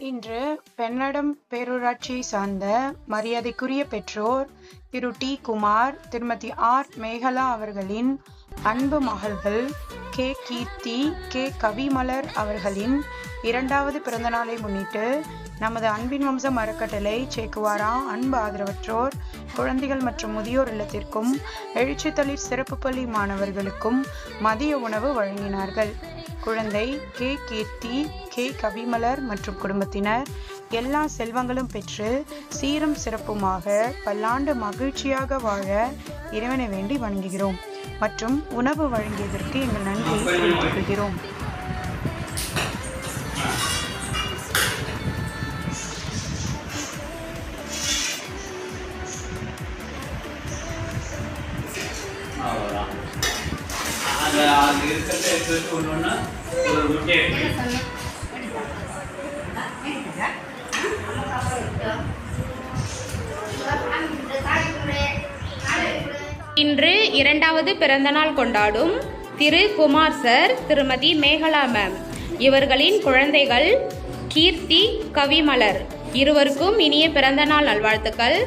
இன்று பெண்ணடம் பேரூராட்சியை சார்ந்த மரியாதைக்குரிய பெற்றோர் திரு டி. குமார் திருமதி ஆர். மேகலா அவர்களின் அன்பு மகள்கள் கே. கீர்த்தி கே. கவிமலர் அவர்களின் இரண்டாவது பிறந்தநாளை முன்னிட்டு நமது அன்பின் வம்சம் அறக்கட்டளை சேக்குவாரா அன்பு ஆதரவற்றோர் குழந்தைகள் மற்றும் முதியோர் இல்லத்திற்கும் எழுச்சித்தளிர் சிறப்பு பள்ளி மாணவர்களுக்கும் மதிய உணவு வழங்கினார்கள். குழந்தை கே. கீர்த்தி கே. கவிமலர் மற்றும் குடும்பத்தினர் எல்லா செல்வங்களும் பெற்று சீரும் சிறப்புமாக பல்லாண்டு மகிழ்ச்சியாக வாழ இறைவனை வேண்டி வணங்குகிறோம். மற்றும் உணவு வழங்கியதற்கு எங்கள் நன்றியை தெரிவித்துக் கொள்கிறோம் அவ்வளோதான் அந்த அது இருக்கிறத எடுத்து வச்சு ஒன்று ஒன்று ஒரு இன்று இரண்டாவது பிறந்தநாள் கொண்டாடும் திரு குமார் சார் திருமதி மேகலா மேம் இவர்களின் குழந்தைகள் கீர்த்தி கவிமலர். இருவருக்கும் இனிய பிறந்தநாள் நல்வாழ்த்துக்கள்.